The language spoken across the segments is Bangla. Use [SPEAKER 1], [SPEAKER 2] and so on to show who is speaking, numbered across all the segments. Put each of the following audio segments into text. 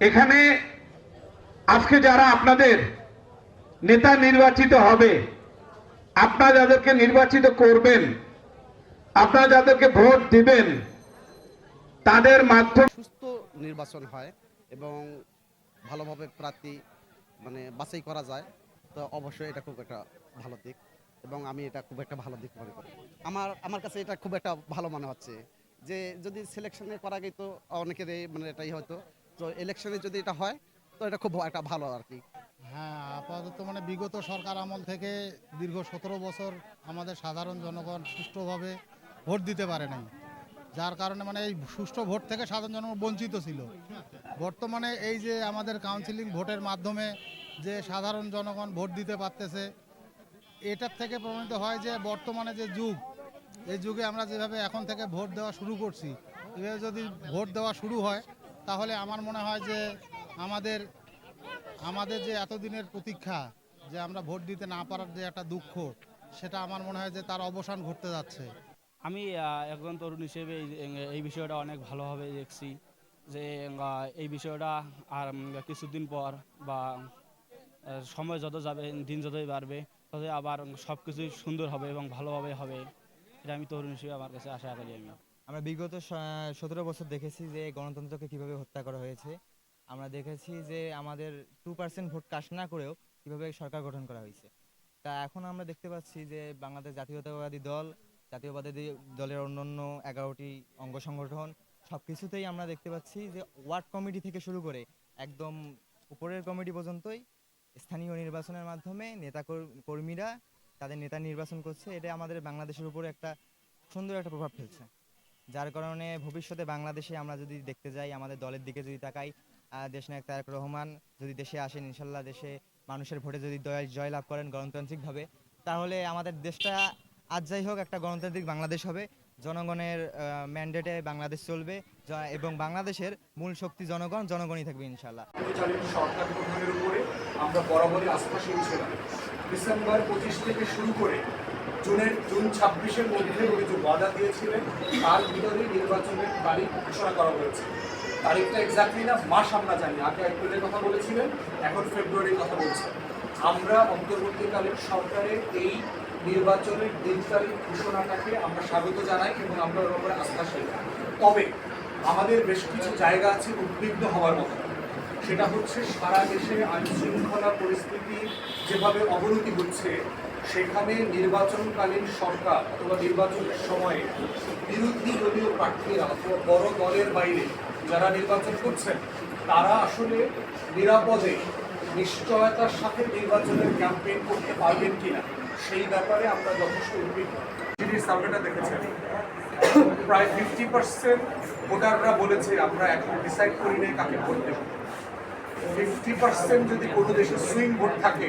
[SPEAKER 1] এখানে আজকে যারা আপনাদের নেতা নির্বাচিত হবে, আপনারা যাদেরকে নির্বাচিত করবেন, আপনারা যাদেরকে ভোট দিবেন, তাদের মাধ্যমে
[SPEAKER 2] সুস্থ নির্বাচন হয় এবং ভালোভাবে প্রার্থী মানে বাছাই করা যায়, তো অবশ্যই এটা খুব একটা ভালো দিক এবং আমি এটা খুব একটা ভালো দিক মনে করি। আমার আমার কাছে এটা খুব একটা ভালো মনে হচ্ছে যে যদি সিলেকশনে করা গেত অনেকেরই মানে এটাই হয়তো তো ইলেকশনে যদি এটা হয়, তো এটা খুব একটা ভালো আর কি।
[SPEAKER 3] হ্যাঁ আপাতত মানে বিগত সরকার আমল থেকে দীর্ঘ সতেরো বছর আমাদের সাধারণ জনগণ সুষ্ঠুভাবে ভোট দিতে পারে নাই। যার কারণে মানে এই সুষ্ঠু ভোট থেকে সাধারণ জনগণ বঞ্চিত ছিল। বর্তমানে এই যে আমাদের কাউন্সিলিং ভোটের মাধ্যমে যে সাধারণ জনগণ ভোট দিতে পারতেছে, এটার থেকে প্রমাণিত হয় যে বর্তমানে যে যুগ, এই যুগে আমরা যেভাবে এখন থেকে ভোট দেওয়া শুরু করছি, এভাবে যদি ভোট দেওয়া শুরু হয় তাহলে আমার মনে হয় যে আমাদের আমাদের যে এতদিনের প্রতীক্ষা যে আমরা ভোট দিতে না পারার যে একটা দুঃখ, সেটা আমার মনে হয় যে তার অবসান ঘটতে যাচ্ছে।
[SPEAKER 4] আমি একজন তরুণ হিসেবে এই- বিষয়টা অনেক ভালোভাবে দেখছি যে এই বিষয়টা আর কিছুদিন পর বা সময় যত যাবে, দিন যতই বাড়বে, ততই আবার সব কিছুই সুন্দর হবে এবং ভালোভাবে হবে। এটা আমি তরুণ হিসেবে আমার কাছে আশা করি আমি।
[SPEAKER 5] আমরা বিগত সতেরো বছর দেখেছি যে গণতন্ত্রকে কীভাবে হত্যা করা হয়েছে। আমরা দেখেছি যে আমাদের টু পার্সেন্ট ভোট কাস্ট না করেও কীভাবে সরকার গঠন করা হয়েছে। তা এখন আমরা দেখতে পাচ্ছি যে বাংলাদেশ জাতীয়তাবাদী দল, জাতীয়বাদী দলের অন্যান্য এগারোটি অঙ্গ সংগঠন সব কিছুতেই আমরা দেখতে পাচ্ছি যে ওয়ার্ড কমিটি থেকে শুরু করে একদম উপরের কমিটি পর্যন্তই স্থানীয় নির্বাচনের মাধ্যমে নেতা কর্মীরা তাদের নেতা নির্বাচন করছে। এটা আমাদের বাংলাদেশের উপরে একটা সুন্দর একটা প্রভাব ফেলছে। যার কারণে ভবিষ্যতে বাংলাদেশে আমরা যদি দেখতে যাই, আমাদের দলের দিকে যদি তাকাই দেশনায়ক তারেক রহমান যদি দেশে আসেন, ইনশাল্লাহ দেশে মানুষের ভোটে যদি জয় লাভ করেন গণতান্ত্রিকভাবে, তাহলে আমাদের দেশটা আজ যাই হোক একটা গণতান্ত্রিক বাংলাদেশ হবে। জনগণের ম্যান্ডেটে বাংলাদেশ চলবে এবং বাংলাদেশের মূল শক্তি জনগণ, জনগণই থাকবে ইনশাল্লাহ।
[SPEAKER 6] সরকার উপরে আমরা বরাবরই ছিলাম। ডিসেম্বর পঁচিশ থেকে শুরু করে জুনের, জুন ছাব্বিশের মধ্যে যে ওয়াদা দিয়েছিলেন, তার ভিতরেই নির্বাচনের তারিখ ঘোষণা করা হয়েছে। তারিখটা এক্স্যাক্টলি না, মাস আমরা জানি, আগে এপ্রিলের কথা বলেছিলেন, এখন ফেব্রুয়ারির কথা বলছেন। আমরা অন্তর্বর্তীকালীন সরকারের এই নির্বাচনের দিন তারিখ ঘোষণাটাকে আমরা স্বাগত জানাই এবং আমরা ওর উপরে আস্থাশীল তবে আমাদের বেশ কিছু জায়গা আছে উদ্বিগ্ন হওয়ার মতো। সেটা হচ্ছে সারা দেশে আইন শৃঙ্খলা পরিস্থিতি যেভাবে অবনতি হচ্ছে, সেখানে নির্বাচনকালীন সরকার অথবা নির্বাচনের সময়ে বিরোধী দলীয় প্রার্থীরা অথবা বড় দলের বাইরে যারা নির্বাচন করছেন, তারা আসলে নিরাপদে নিশ্চয়তার সাথে নির্বাচনের ক্যাম্পেইন করতে পারবেন কিনা, সেই ব্যাপারে আমরা যথেষ্ট উদ্বিগ্ন। যিনি সার্ভেটা দেখেছেন, প্রায় ফিফটি পার্সেন্ট ভোটাররা বলেছে, আমরা এখন ডিসাইড করি নাই কাকে ভোট দেব। ফিফটি পার্সেন্ট যদি কোনো দেশে সুইং ভোট থাকে,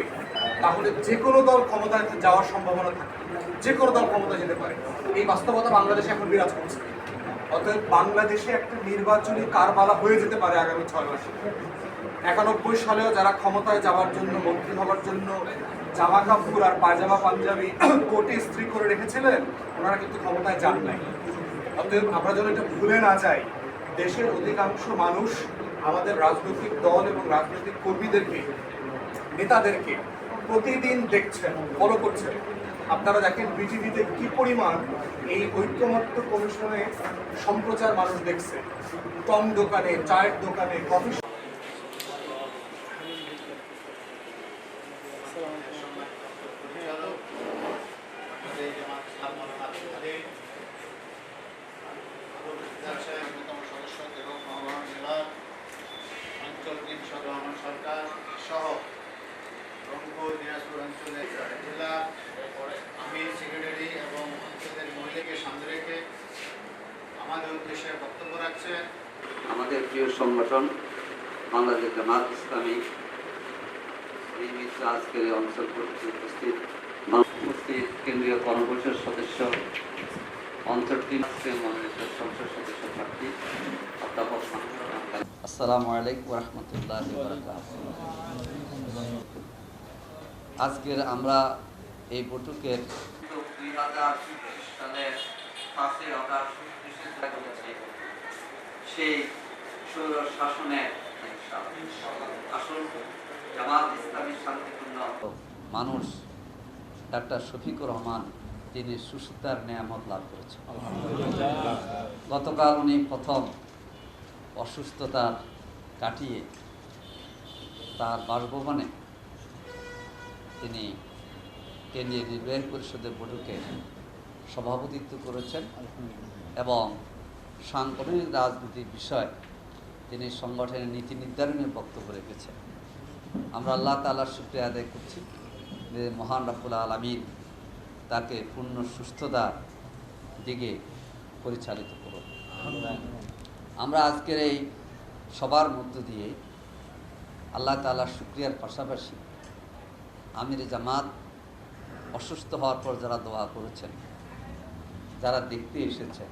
[SPEAKER 6] তাহলে যে কোনো দল ক্ষমতায় যাওয়ার সম্ভাবনা থাকে। যে কোনো দল ক্ষমতা যেতে পারে। এই বাস্তবতা বাংলাদেশে এখন বিরাজ করছে। অতএব বাংলাদেশে একটা নির্বাচনী কারবালা হয়ে যেতে পারে আগামী ছয় মাসে। একানব্বই সালেও যারা ক্ষমতায় যাওয়ার জন্য, মন্ত্রী হওয়ার জন্য জামা কাপড় আর পায়জামা, পাঞ্জাবি কোটে স্ত্রী করে রেখেছিলেন, ওনারা কিন্তু ক্ষমতায় যান নাই। অতএব আমরা যেন এটা ভুলে না যাই, দেশের অধিকাংশ মানুষ আমাদের রাজনৈতিক দল এবং রাজনৈতিক কর্মীদেরকে, নেতাদেরকে প্রতিদিন দেখছেন ফলো করছেন। আপনারা দেখেন বিটিভিতে কি পরিমাণ এই ঐক্যমত্য কমিশনে সম্প্রচার মানুষ দেখছে। টং দোকানে, চায়ের দোকানে, কফি
[SPEAKER 7] সদস্য এবং মহানগর জেলার অঞ্চল তিন সদরমন সরকার সহ রংপুর দিনাজপুর অঞ্চলে জেলা আমির সেক্রেটারি এবং অঞ্চলের মহিলাকে সামনে রেখে আমাদের উদ্দেশ্যে বক্তব্য রাখছেন
[SPEAKER 8] আমাদের প্রিয় সংগঠন বাংলাদেশ জামাত ইসলামী এই মিত্র আজকের এই অঞ্চল কর্তৃক উপস্থিত উপস্থিত কেন্দ্রীয় কর্মপরিষদ সদস্য অঞ্চল তিন মনোনীত সংসদ সদস্য প্রার্থী অধ্যাপক আসসালামু আলাইকুম রহমতুল্লাহ আজকের আমরা এই বৈঠকের দুই হাজার সালের পাঁচই অগাস্ট সেই স্বৈর শাসনের আসল জামাত ইসলামী শান্তিপূর্ণ মানুষ ডাক্তার শফিকুর রহমান তিনি সুস্থতার নিয়ামত লাভ করেছেন। গতকাল উনি প্রথম অসুস্থতা কাটিয়ে তার বাসভবনে তিনি কেন্দ্রীয় নির্বাহী পরিষদের বৈঠকে সভাপতিত্ব করেছেন এবং সাংগঠনিক রাজনীতির বিষয় তিনি সংগঠনের নীতি নির্ধারণের বক্তব্য রেখেছেন। আমরা আল্লাহ তালার শুক্রিয়া আদায় করছি যে মহান রাফুল আলমিন তাকে পূর্ণ সুস্থতার দিকে পরিচালিত করুন। আমরা আজকের এই সবার মধ্য দিয়ে আল্লাহ তালার শুক্রিয়ার পাশাপাশি আমির জামাত অসুস্থ হওয়ার পর যারা দোয়া করেছেন, যারা দেখতে এসেছেন,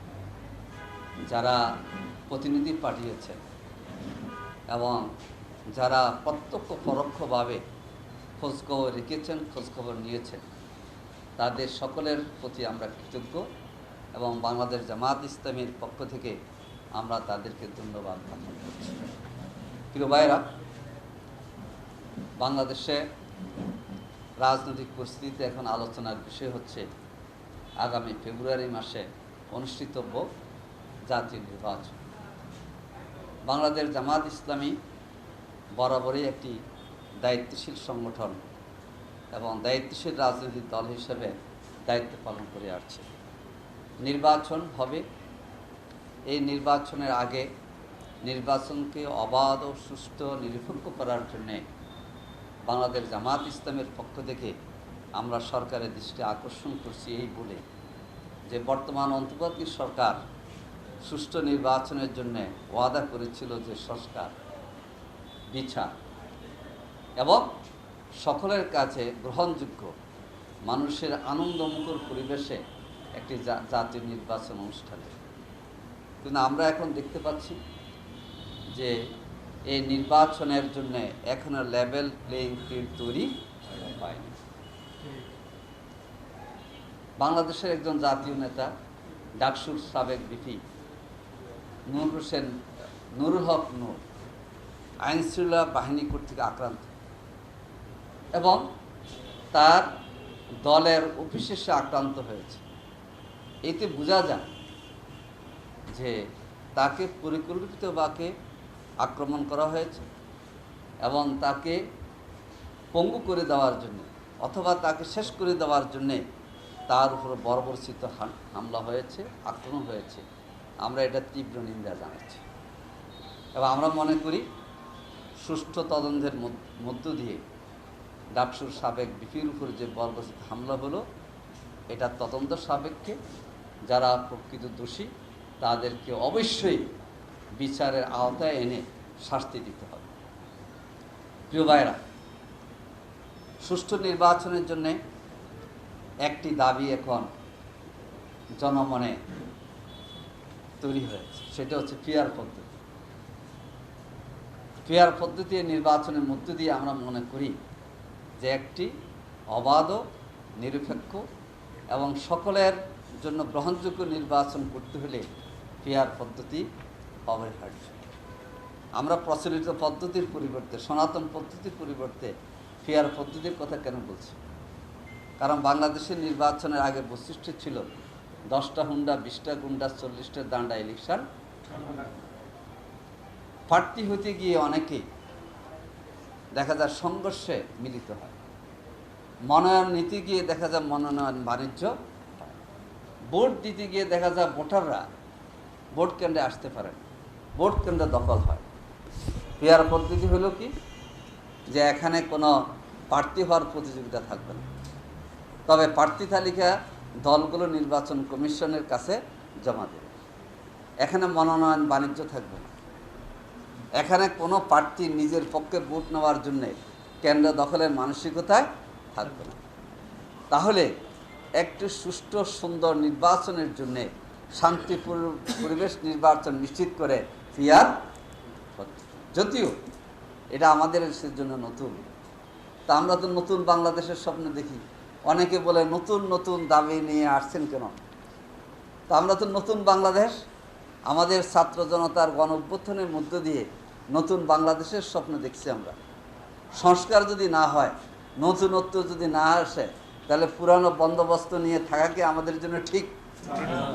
[SPEAKER 8] যারা প্রতিনিধি পাঠিয়েছেন এবং যারা প্রত্যক্ষ পরোক্ষভাবে খোঁজখবর রেখেছেন, খোঁজখবর নিয়েছেন, তাদের সকলের প্রতি আমরা কৃতজ্ঞ এবং বাংলাদেশ জামাত ইসলামের পক্ষ থেকে আমরা তাদেরকে ধন্যবাদ জ্ঞাপন করছি। প্রিয় ভাইরা বাংলাদেশে রাজনৈতিক পরিস্থিতিতে এখন আলোচনার বিষয় হচ্ছে আগামী ফেব্রুয়ারি মাসে অনুষ্ঠিতব্য জাতীয় নির্বাচন। বাংলাদেশ জামাত ইসলামী বরাবরই একটি দায়িত্বশীল সংগঠন এবং দায়িত্বশীল রাজনৈতিক দল হিসেবে দায়িত্ব পালন করে আসছে। নির্বাচন হবে এই নির্বাচনের আগে নির্বাচনকে অবাধ ও সুষ্ঠু নিরপেক্ষ করার জন্যে বাংলাদেশ জামাত ইসলামের পক্ষ থেকে আমরা সরকারের দৃষ্টি আকর্ষণ করছি এই বলে যে বর্তমান অন্তর্বর্তী সরকার সুষ্ঠু নির্বাচনের জন্য ওয়াদা করেছিল যে সংস্কার, বিচার এবং সকলের কাছে গ্রহণযোগ্য মানুষের আনন্দমুখর পরিবেশে একটি জাতীয় নির্বাচন অনুষ্ঠানে কিন্তু আমরা এখন দেখতে পাচ্ছি যে এই নির্বাচনের জন্য এখনও লেভেল প্লেইং ফিল্ড তৈরি হয়নি। বাংলাদেশের একজন জাতীয় নেতা, ডাকসুর সাবেক বিপি নূর হোসেন, নুরুল হক নূর, আইনশৃঙ্খলা বাহিনী কর্তৃক আক্রান্ত এবং তার দলের অফিসে সে আক্রান্ত হয়েছে। এতে বোঝা যায় যে তাকে পরিকল্পিত বাকে আক্রমণ করা হয়েছে এবং তাকে পঙ্গু করে দেওয়ার জন্য অথবা তাকে শেষ করে দেওয়ার জন্যে তার উপর বর্বরচিত হাম- হামলা হয়েছে, আক্রমণ হয়েছে। আমরা এটা তীব্র নিন্দা জানাচ্ছি। এবং আমরা মনে করি, সুষ্ঠু তদন্তের মধ্য- দিয়ে ডাকসুর সাবেক বিপির উপর যে বর্বরচিত হামলা হলো, এটা তদন্ত সাপেক্ষে যারা প্রকৃত দোষী তাদেরকে অবশ্যই বিচারের আওতায় এনে শাস্তি দিতে হবে। প্রিয় ভাইরা সুষ্ঠু নির্বাচনের জন্যে একটি দাবি এখন জনমনে তৈরি হয়েছে, সেটা হচ্ছে পিয়ার পদ্ধতি। পিয়ার পদ্ধতি নির্বাচনের মধ্য দিয়ে আমরা মনে করি যে একটি অবাধ, নিরপেক্ষ এবং সকলের জন্য গ্রহণযোগ্য নির্বাচন করতে হলে পিয়ার পদ্ধতি অপরিহার্য। আমরা প্রচলিত পদ্ধতির পরিবর্তে, সনাতন পদ্ধতির পরিবর্তে ফেয়ার পদ্ধতির কথা কেন বলছি? কারণ বাংলাদেশের নির্বাচনের আগে বৈশিষ্ট্য ছিল দশটা হুন্ডা, বিশটা গুন্ডা, চল্লিশটা দান্ডা ইলেকশন। প্রার্থী হতে গিয়ে অনেকেই দেখা যায় সংঘর্ষে মিলিত হয়। মনোনয়ন নিতে গিয়ে দেখা যায় মনোনয়ন বাণিজ্য। ভোট দিতে গিয়ে দেখা যায় ভোটাররা ভোট কেন্দ্রে আসতে পারে। না। ভোট কেন্দ্র দখল হয়। পেয়ার পদ্ধতি হলো কি? যে এখানে কোনো প্রার্থী হওয়ার প্রতিযোগিতা থাকবে না। তবে প্রার্থী তালিকা দলগুলো নির্বাচন কমিশনের কাছে জমা দেবে। এখানে মনোনয়ন বাণিজ্য থাকবে না। এখানে কোনো প্রার্থী নিজের পক্ষে ভোট নেওয়ার জন্যে কেন্দ্র দখলের মানসিকতায় থাকবে না। তাহলে একটি সুষ্ঠু, সুন্দর নির্বাচনের জন্যে শান্তিপূর্ণ পরিবেশ নির্বাচন নিশ্চিত করে ফিয়ার যদিও এটা আমাদের দেশের জন্য নতুন। তা আমরা তো নতুন বাংলাদেশের স্বপ্ন দেখি। অনেকে বলে নতুন নতুন দাবি নিয়ে আসছেন কেন? তা আমরা তো নতুন বাংলাদেশ, আমাদের ছাত্র জনতার গণ অভ্যুত্থানের মধ্য দিয়ে নতুন বাংলাদেশের স্বপ্ন দেখছি আমরা। সংস্কার যদি না হয়, নতুনত্ব যদি না আসে, তাহলে পুরানো বন্দোবস্ত নিয়ে থাকা কি আমাদের জন্য ঠিক?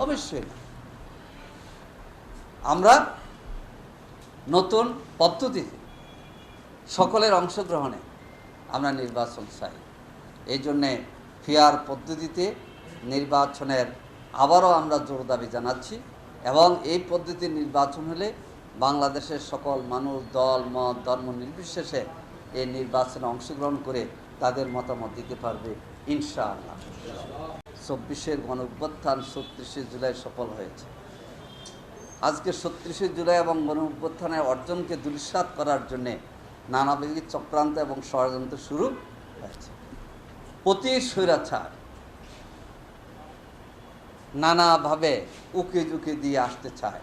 [SPEAKER 8] অবশ্যই। আমরা নতুন পদ্ধতিতে সকলের অংশগ্রহণে আমরা নির্বাচন চাই। এই জন্যে ফেয়ার পদ্ধতিতে নির্বাচনের আবারও আমরা জোর দাবি জানাচ্ছি এবং এই পদ্ধতির নির্বাচন হলে বাংলাদেশের সকল মানুষ, দল, মত, ধর্ম নির্বিশেষে এই নির্বাচনে অংশগ্রহণ করে তাদের মতামত দিতে পারবে ইনশাআল্লাহ। চব্বিশের গণ অভ্যুত্থান ছত্রিশে জুলাই সফল হয়েছে। আজকে ছত্রিশে জুলাই এবং গণ অভ্যুত্থানের অর্জনকে দুলিশাত করার জন্যে নানাবিধ চক্রান্ত এবং ষড়যন্ত্র শুরু হয়েছে। প্রতি স্বৈরাচার, নানাভাবে উকে ঝুঁকে দিয়ে আসতে চায়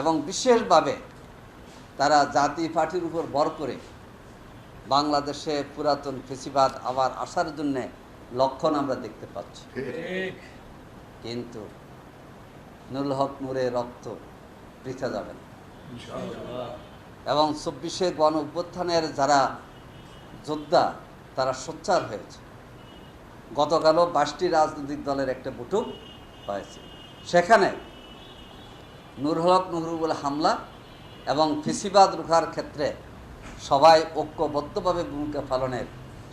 [SPEAKER 8] এবং বিশেষভাবে তারা জাতি পার্টির উপর ভর করে বাংলাদেশে পুরাতন ফেসিবাদ আবার আসার জন্যে লক্ষণ আমরা দেখতে পাচ্ছি। কিন্তু নুরুল হক নূরে রক্ত বৃথা যাবে না। এবং চব্বিশে গণ অভ্যুত্থানের যারা যোদ্ধা তারা সোচ্চার হয়েছে। গতকালও বাইশটি রাজনৈতিক দলের একটা বৈঠক হয়েছে। সেখানে নুরুল হক নুরুল বলে হামলা এবং ফিসিবাদ রুখার ক্ষেত্রে সবাই ঐক্যবদ্ধভাবে ভূমিকা পালনের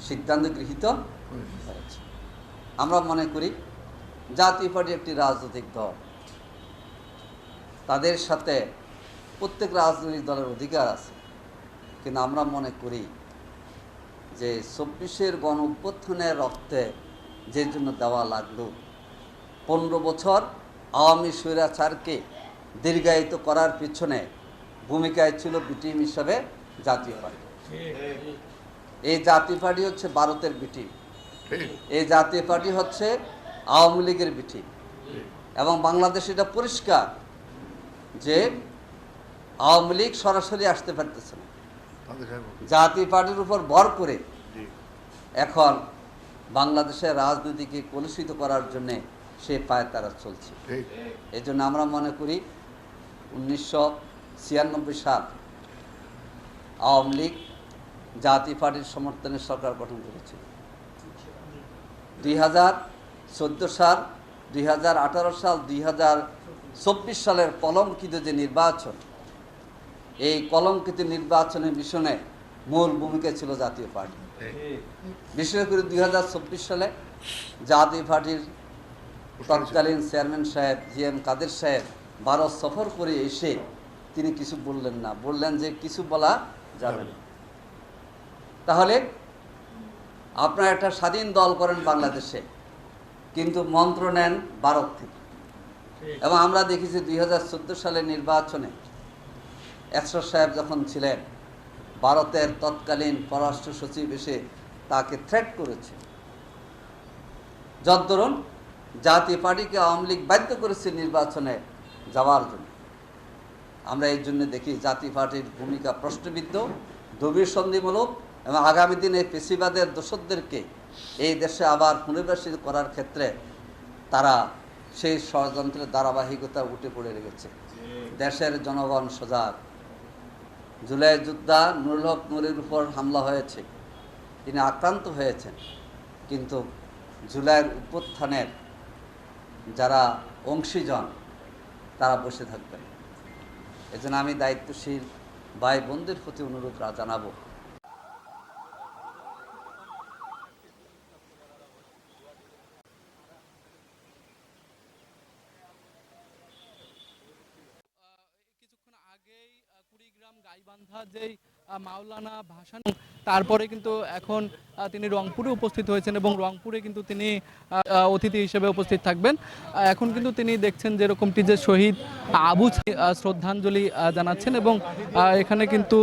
[SPEAKER 8] সিদ্ধান্ত গৃহীত। আমরা মনে করি জাতীয় পার্টি একটি রাজনৈতিক দল। তাদের সাথে প্রত্যেক রাজনৈতিক দলের অধিকার আছে। কিন্তু আমরা মনে করি যে চব্বিশের গণ অভ্যুত্থানের রক্তে যে জন্য দেওয়া লাগল পনেরো বছর আওয়ামী স্বৈরাচারকে দীর্ঘায়িত করার পিছনে ভূমিকায় ছিল বিটিম হিসাবে জাতীয় পার্টি। এই জাতীয় পার্টি হচ্ছে ভারতের বিটিম এই জাতীয় পার্টি হচ্ছে আওয়ামী লীগের বিটিম এবং বাংলাদেশ এটা পরিষ্কার যে আওয়ামী লীগ সরাসরি আসতে পারতেছে না। জাতীয় পার্টির উপর ভর করে এখন বাংলাদেশের রাজনীতিকে কলুষিত করার জন্যে সে পায়ে তারা চলছে। এই জন্য আমরা মনে করি উনিশশো ছিয়ানব্বই সাল আওয়ামী লীগ জাতীয় পার্টির সমর্থনে সরকার গঠন করেছিল। দুই হাজার চোদ্দ সাল, দুই হাজার আঠারো সাল, দুই হাজার চব্বিশ সালের কলঙ্কিত যে নির্বাচন, এই কলঙ্কিত নির্বাচনের মিশনে মূল ভূমিকা ছিল জাতীয় পার্টি। বিশেষ করে দুই হাজার চব্বিশ সালে জাতীয় পার্টির তৎকালীন চেয়ারম্যান সাহেব জি এম কাদের সাহেব ভারত সফর করে এসে তিনি কিছু বললেন না। বললেন যে কিছু বলা যাবে না। তাহলে আপনারা একটা স্বাধীন দল করেন বাংলাদেশে। কিন্তু মন্ত্র নেন ভারত থেকে। এবং আমরা দেখেছি দুই হাজার চোদ্দ সালের নির্বাচনে একশো সাহেব যখন ছিলেন ভারতের তৎকালীন পররাষ্ট্র সচিব এসে তাকে থ্রেট করেছে। যদ্দরুন জাতীয় পার্টিকে আওয়ামী লীগ বাধ্য করেছে নির্বাচনে যাওয়ার জন্য। আমরা এর জন্য দেখি জাতীয় পার্টির ভূমিকা প্রশ্নবিদ্ধ গভীর সন্ধিমূলক এবং আগামী দিনে পেশিবাদের দোষদেরকে এই দেশে আবার পুনর্বাসিত করার ক্ষেত্রে তারা সেই ষড়যন্ত্রের ধারাবাহিকতা উঠে পড়ে রেখেছে। দেশের জনগণ সজাগ। জুলাই যোদ্ধা নুরুল হক নুরের উপর হামলা হয়েছে। তিনি আক্রান্ত হয়েছেন। কিন্তু জুলাইয়ের উত্থানের যারা অংশীজন, তারা বসে থাকবেন। এজন্য আমি দায়িত্বশীল ভাই বোনদের প্রতি অনুরোধ জানাব।
[SPEAKER 9] গাইবান্ধা যেই মাওলানা ভাসান তারপরে কিন্তু এখন আহ, তিনি রংপুরে উপস্থিত হয়েছেন এবং রংপুরে কিন্তু তিনি অতিথি হিসেবে উপস্থিত থাকবেন। এখন কিন্তু তিনি দেখছেন যেরকমটি যে শহীদ আবু শ্রদ্ধাঞ্জলি জানাচ্ছেন এবং আহ, এখানে কিন্তু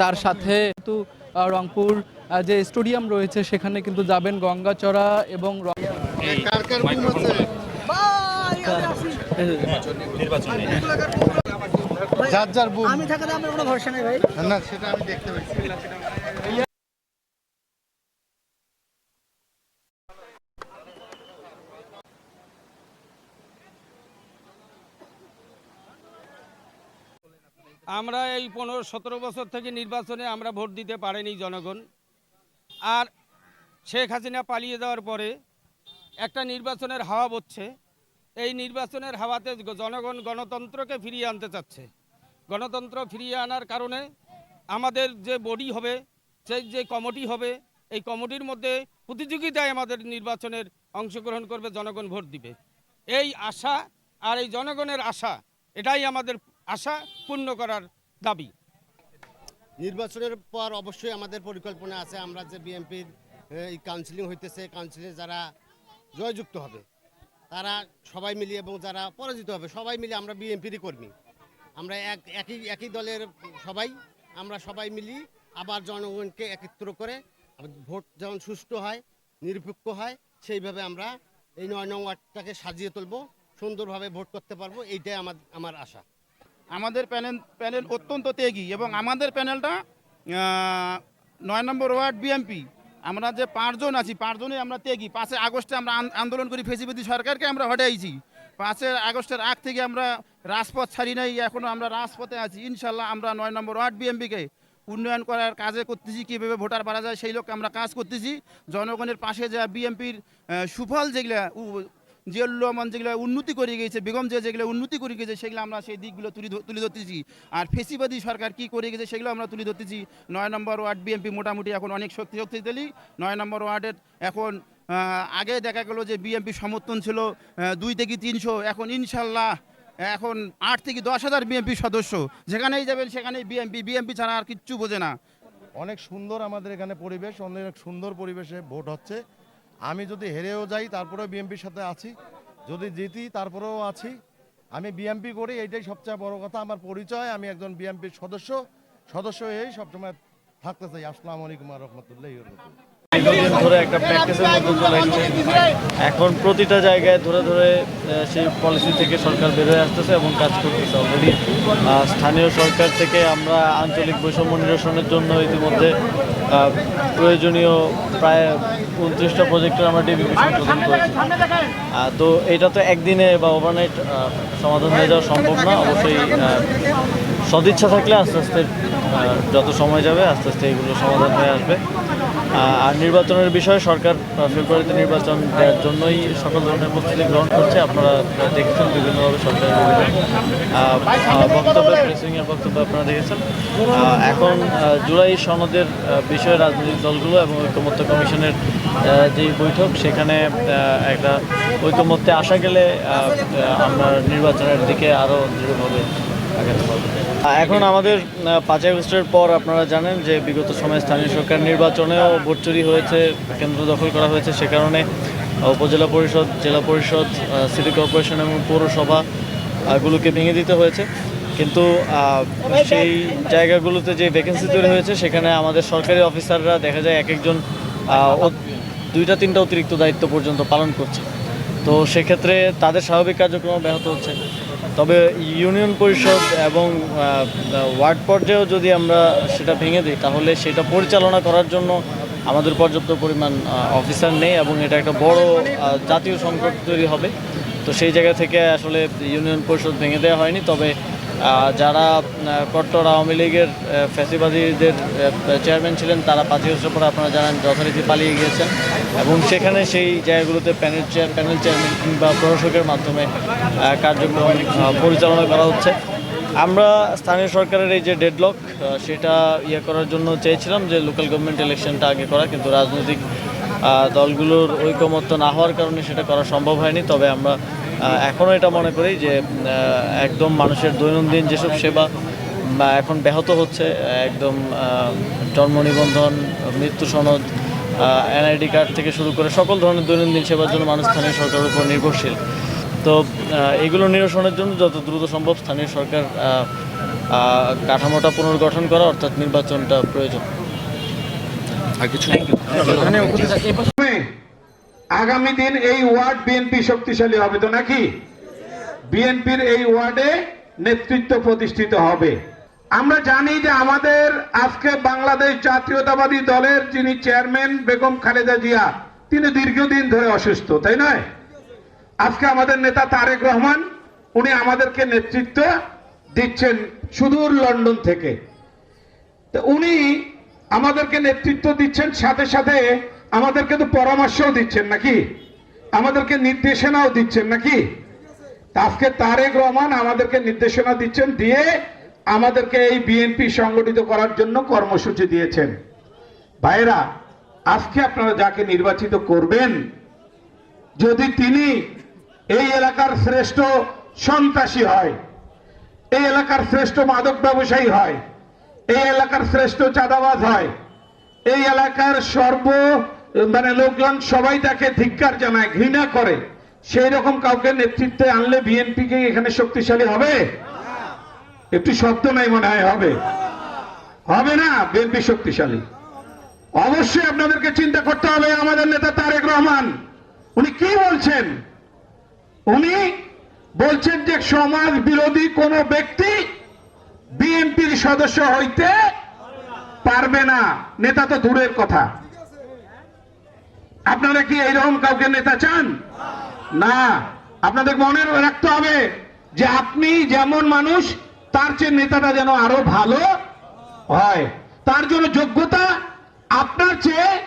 [SPEAKER 9] তার সাথে কিন্তু আহ, রংপুর যে স্টেডিয়াম রয়েছে সেখানে কিন্তু যাবেন গঙ্গাচড়া এবং
[SPEAKER 3] যার যার
[SPEAKER 10] আমি থাকাতে আপনার কোনো ভরসা নেই ভাই।
[SPEAKER 3] না সেটা আমি দেখতে পাচ্ছি।
[SPEAKER 10] আমরা এই পনেরো সতেরো বছর থেকে নির্বাচনে আমরা ভোট দিতে পারিনি জনগণ। আর শেখ হাসিনা পালিয়ে যাওয়ার পরে একটা নির্বাচনের হাওয়া বচ্ছে। এই নির্বাচনের হাওয়াতে জনগণ গণতন্ত্রকে ফিরিয়ে আনতে চাচ্ছে। গণতন্ত্র ফিরিয়ে আনার কারণে আমাদের যে বডি হবে, সেই যে কমিটি হবে, এই কমিটির মধ্যে প্রতিযোগিতায় আমাদের নির্বাচনের অংশগ্রহণ করবে জনগণ ভোট দিবে। এই আশা আর এই জনগণের আশা, এটাই আমাদের আশা পূর্ণ করার দাবি।
[SPEAKER 11] নির্বাচনের পর অবশ্যই আমাদের পরিকল্পনা আছে, আমরা যে বিএনপির এই কাউন্সিলিং হইতেছে কাউন্সিলে যারা জয়যুক্ত হবে, তারা সবাই মিলিয়ে এবং যারা পরাজিত হবে, সবাই মিলে আমরা বিএনপিরই কর্মী। আমরা এক, একই একই দলের সবাই, আমরা সবাই মিলি আবার জনগণকে একত্র করে ভোট যেমন সুষ্ঠু হয়, নিরপেক্ষ হয়, সেইভাবে আমরা এই নয় নং ওয়ার্ডটাকে সাজিয়ে তুলবো, সুন্দরভাবে ভোট করতে পারব, এইটাই আমার আমার আশা।
[SPEAKER 12] আমাদের প্যানেল প্যানেল অত্যন্ত ত্যাগী এবং আমাদের প্যানেলটা নয় নম্বর ওয়ার্ড বিএমপি। আমরা যে পাঁচজন আছি পাঁচজনে আমরা তেগি। পাঁচে আগস্টে আমরা আন- আন্দোলন করি ফেসিবাদী সরকারকে আমরা হটাইছি। পাঁচের আগস্টের আগ থেকে আমরা রাজপথ ছাড়ি নাই এখনও আমরা রাজপথে আছি। ইনশাল্লাহ আমরা নয় নম্বর ওয়ার্ড বিএমপিকে উন্নয়ন করার কাজে করতেছি, কীভাবে ভোটার বাড়া যায় সেই লক্ষ্যে আমরা কাজ করতেছি। জনগণের পাশে যা বিএমপির সুফল যেগুলা রহমান যেগুলো উন্নতি করে গেছে, বেগম যে যেগুলো উন্নতি করে গেছে, সেগুলো আমরা সেই দিকগুলো তুলে তুলে ধরতেছি। আর ফেসিবাদী সরকার কি করে গেছে, সেগুলো আমরা তুলে ধরতেছি। নয় নম্বর ওয়ার্ড বিএমপি মোটামুটি এখন অনেক শক্তি শক্তিশালী। নয় নম্বর ওয়ার্ডের এখন আগে দেখা গেল যে বিএনপি সমর্থন ছিল দুই থেকে তিনশো। এখন ইনশাল্লাহ এখন আট থেকে দশ হাজার বিএনপি সদস্য। যেখানেই যাবেন, সেখানেই বিএনপি বিএনপি ছাড়া আর কিচ্ছু বোঝে না।
[SPEAKER 13] অনেক সুন্দর আমাদের এখানে পরিবেশ, অনেক সুন্দর পরিবেশে ভোট হচ্ছে। আমি যদি হেরেও যাই, তারপরেও বিএমপির সাথে আছি। যদি জিতি, তারপরেও আছি। আমি বিএমপি করি, এইটাই সবচেয়ে বড় কথা। আমার পরিচয়, আমি একজন বিএমপির সদস্য। সদস্য হয়েই সবসময় থাকতে চাই। আসসালামু আলাইকুম রহমতুল্লাহ
[SPEAKER 14] ধরে একটা প্র্যাকটিসের মধ্যে চলে এসছে। এখন প্রতিটা জায়গায় ধরে ধরে সেই পলিসি থেকে সরকার বের হয়ে আসতেছে এবং কাজ করতেছে অলরেডি স্থানীয় সরকার থেকে আমরা আঞ্চলিক বৈষম্য নিরসনের জন্য ইতিমধ্যে প্রয়োজনীয় প্রায় উনত্রিশটা প্রজেক্টের আমরা ডিবিপি সংশোধন করেছি। তো এটা তো একদিনে বা ওভারনাইট সমাধান হয়ে যাওয়া সম্ভব না। অবশ্যই সদিচ্ছা থাকলে আস্তে আস্তে যত সময় যাবে আস্তে আস্তে এগুলো সমাধান হয়ে আসবে। আর নির্বাচনের বিষয়ে সরকার ফেব্রুয়ারিতে নির্বাচন দেওয়ার জন্যই সকল ধরনের প্রস্তুতি গ্রহণ করছে। আপনারা দেখেছেন বিভিন্নভাবে সরকারের বক্তব্য প্রেসিংয়ের বক্তব্য আপনারা দেখেছেন। এখন জুলাই সনদের বিষয়ে রাজনৈতিক দলগুলো এবং ঐকমত্য কমিশনের যে বৈঠক, সেখানে একটা ঐকমত্যে আসা গেলে আমরা নির্বাচনের দিকে আরও দৃঢ়ভাবে আগাতে পারব। এখন আমাদের পাঁচই আগস্টের পর আপনারা জানেন যে বিগত সময়ে স্থানীয় সরকার নির্বাচনেও ভোট চুরি হয়েছে, কেন্দ্র দখল করা হয়েছে সে কারণে। উপজেলা পরিষদ, জেলা পরিষদ সিটি কর্পোরেশন এবং পৌরসভা গুলোকে ভেঙে দিতে হয়েছে। কিন্তু সেই জায়গাগুলোতে যে ভ্যাকেন্সি তৈরি হয়েছে, সেখানে আমাদের সরকারি অফিসাররা দেখা যায় এক একজন দুইটা, তিনটা অতিরিক্ত দায়িত্ব পর্যন্ত পালন করছে। তো সেক্ষেত্রে তাদের স্বাভাবিক কার্যক্রম ব্যাহত হচ্ছে। তবে ইউনিয়ন পরিষদ এবং ওয়ার্ড পর্যায়েও যদি আমরা সেটা ভেঙে দিই, তাহলে সেটা পরিচালনা করার জন্য আমাদের পর্যাপ্ত পরিমাণ অফিসার নেই এবং এটা একটা বড় জাতীয় সংকট তৈরি হবে। তো সেই জায়গা থেকে আসলে ইউনিয়ন পরিষদ ভেঙে দেওয়া হয়নি। তবে যারা কট্টর আওয়ামী লীগের ফ্যাসিবাদীদের চেয়ারম্যান ছিলেন, তারা পাঁচ বছর পরে আপনারা জানেন যথারীতি পালিয়ে গিয়েছেন এবং সেখানে সেই জায়গাগুলোতে প্যানেল চেয়ার প্যানেল চেয়ারম্যান কিংবা প্রশাসকের মাধ্যমে কার্যক্রম পরিচালনা করা হচ্ছে। আমরা স্থানীয় সরকারের এই যে ডেডলক সেটা ইয়ে করার জন্য চেয়েছিলাম যে লোকাল গভর্নমেন্ট ইলেকশনটা আগে করা, কিন্তু রাজনৈতিক দলগুলোর ঐকমত্য না হওয়ার কারণে সেটা করা সম্ভব হয়নি। তবে আমরা এখনও এটা মনে করি যে একদম মানুষের দৈনন্দিন যেসব সেবা বা এখন ব্যাহত হচ্ছে একদম জন্ম নিবন্ধন মৃত্যু সনদ এনআইডি কার্ড থেকে শুরু করে সকল ধরনের দৈনন্দিন সেবার জন্য মানুষ স্থানীয় সরকারের উপর নির্ভরশীল। তো এগুলো নিরসনের জন্য যত দ্রুত সম্ভব স্থানীয় সরকার কাঠামোটা পুনর্গঠন করা অর্থাৎ নির্বাচনটা প্রয়োজন। আর কিছু
[SPEAKER 1] আগামী দিন এই ওয়ার্ড বিএনপি শক্তিশালী হবে তো নাকি? বিএনপির এই ওয়ার্ডে নেতৃত্ব প্রতিষ্ঠিত হবে। আমরা জানি যে আমাদের আজকে বাংলাদেশ জাতীয়তাবাদী দলের যিনি চেয়ারম্যান বেগম খালেদা জিয়া, তিনি দীর্ঘদিন ধরে অসুস্থ, তাই নয়? আজকে আমাদের নেতা তারেক রহমান, উনি আমাদেরকে নেতৃত্ব দিচ্ছেন সুদূর লন্ডন থেকে। উনি আমাদেরকে নেতৃত্ব দিচ্ছেন, সাথে সাথে আমাদেরকে তো পরামর্শও দিচ্ছেন নাকি? আমাদেরকে নির্দেশনাও দিচ্ছেন নাকি? আজকে তারেক রহমান আমাদেরকে নির্দেশনা দিচ্ছেন, দিয়ে আমাদেরকে এই বিএনপি সংগঠিত করার জন্য কর্মসূচি দিয়েছেন। ভাইরা আজকে আপনারা যাকে নির্বাচিত করবেন, যদি তিনি এই এলাকার শ্রেষ্ঠ সন্ত্রাসী হয়, এই এলাকার শ্রেষ্ঠ মাদক ব্যবসায়ী হয় এই এলাকার শ্রেষ্ঠ চাঁদাবাজ হয়। এই এলাকার সর্ব মানে লোকজন সবাই তাকে ধিক্কার জানায়, ঘৃণা করে। সেই রকম কাউকে নেতৃত্বে আনলে বিএনপি কে এখানে শক্তিশালী হবে? একটু শব্দ নাই মনে হয়, হবে। হবে না, বিএনপি শক্তিশালী। অবশ্যই আপনাদেরকে চিন্তা করতে হবে, আমাদের নেতা তারেক রহমান। উনি কি বলছেন? উনি বলছেন যে সমাজ বিরোধী কোন ব্যক্তি বিএনপির সদস্য হইতে পারবে না। নেতা তো দূরের কথা। আপনারা কি এইরকম কাউকে নেতা চান? না। আপনাদের মনে রাখতে হবে যে আপনি যেমন মানুষ, তার চেয়ে নেতাটা যেন আরও ভালো হয়। তার জন্য যোগ্যতা আপনার চেয়ে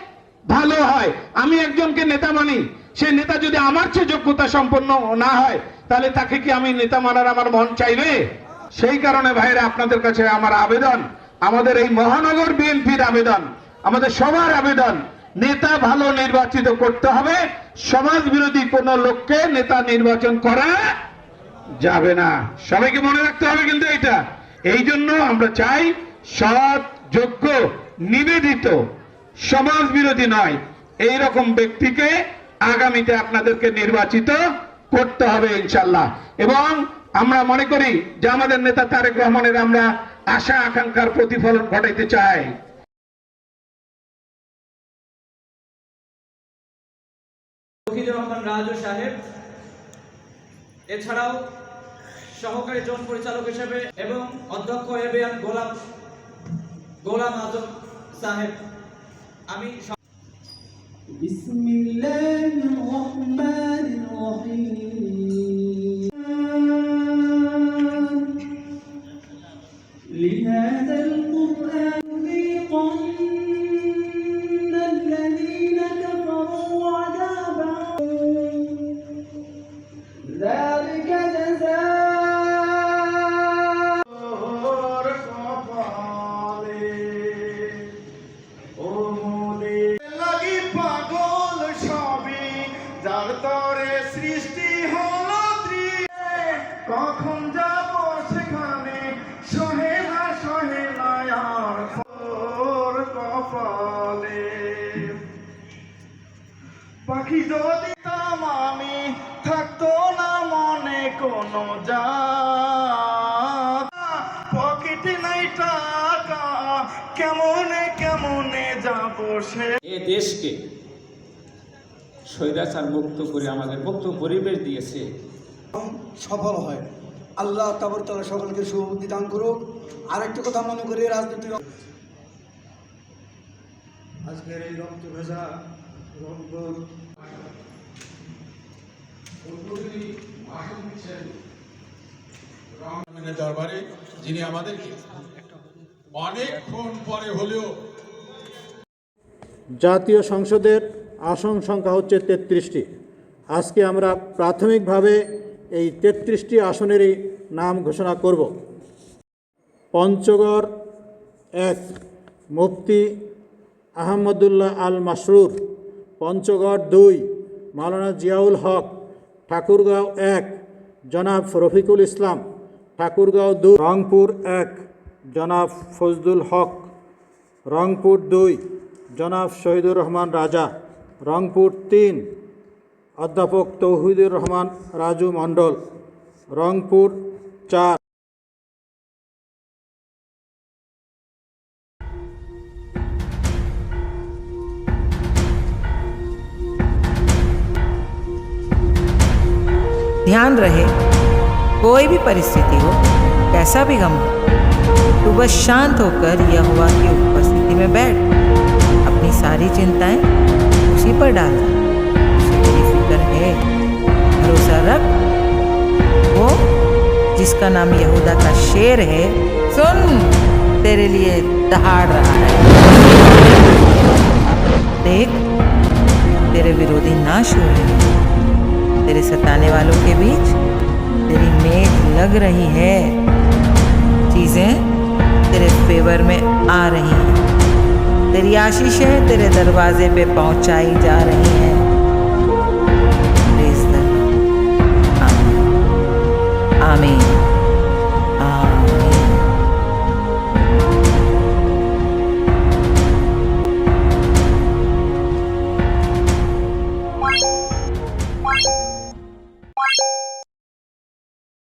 [SPEAKER 1] ভালো হয়। আমি একজনকে নেতা মানি। সে নেতা যদি আমার চেয়ে যোগ্যতা সম্পন্ন না হয়, তাহলে তাকে কি আমি নেতা মানার আমার মন চাইবে? সেই কারণে ভাইরা আপনাদের কাছে আমার আবেদন, আমাদের এই মহানগর বিএনপির আবেদন, আমাদের সবার আবেদন, নেতা ভালো নির্বাচিত করতে হবে, সমাজ বিরোধী কোন লোককে নেতা নির্বাচন করা যাবে না। সবাইকে মনে রাখতে হবে কিন্তু এটা এই জন্য আমরা চাই সৎ, যোগ্য, নিবেদিত, সমাজ বিরোধী নয়, এই রকম ব্যক্তিকে আগামীতে আপনাদেরকে নির্বাচিত করতে হবে ইনশাল্লাহ। এবং আমরা মনে করি যে আমাদের নেতা তারেক রহমানের আমরা আশা আকাঙ্ক্ষার প্রতিফলন ঘটাইতে চাই।
[SPEAKER 15] তৌহিদুর রহমান রাজু সাহেব এছাড়াও সহকারী জন পরিচালক হিসেবে এবং অধ্যক্ষ এবিএম গোলাম গোলাম আজম সাহেব আমি لهذا القرآن يذيقن الذين كفروا عذابا
[SPEAKER 7] কেমনে যাব সে?
[SPEAKER 16] এ দেশকে স্বৈরাচার মুক্ত করে আমাদের মুক্ত পরিবেশ দিয়েছে।
[SPEAKER 17] সফল হয়। আল্লাহ তাবর তালা সকলকে সুবুদ্ধি দান করুক। আরেকটি কথা মনে করি রাজনীতি
[SPEAKER 7] আজকের এই রক্ত ভেজা রংপুর
[SPEAKER 18] দরবারে যিনি আমাদেরকে অনেকক্ষণ পরে হলেও
[SPEAKER 19] জাতীয় সংসদের আসন সংখ্যা হচ্ছে তেত্রিশটি। আজকে আমরা প্রাথমিকভাবে এই তেত্রিশটি আসনেরই নাম ঘোষণা করব। পঞ্চগড় এক, মুফতি আহমদুল্লাহ আল মাসরুর। পঞ্চগড় দুই, মাওলানা জিয়াউল হক। ঠাকুরগাঁও এক, জনাব রফিকুল ইসলাম। ঠাকুরগাঁও দুই রংপুর এক। জনাব ফজলুল হক রংপুর দুই জনাব শহীদুর রহমান রাজা রংপুর তিন অধ্যাপক তৌহিদুর রহমান রাজু মণ্ডল রংপুর চার
[SPEAKER 20] ध्यान रहे कोई भी परिस्थिति हो कैसा भी गम हो बस शांत होकर यह हुआ की उपस्थिति में बैठ अपनी सारी चिंताएँ उसी पर डाल फ़िक्र है। भरोसा रख। वो जिसका नाम यहूदा का शेर है, सुन, तेरे लिए दहाड़ रहा है। देख, तेरे विरोधी नाश हो रहे हैं। तेरे सताने वालों के बीच तेरी मेज लग रही है। चीज़ें तेरे फेवर में आ रही हैं। तेरी आशीषें तेरे दरवाजे पे पहुंचाई जा रही हैं। आमीन। आमीन।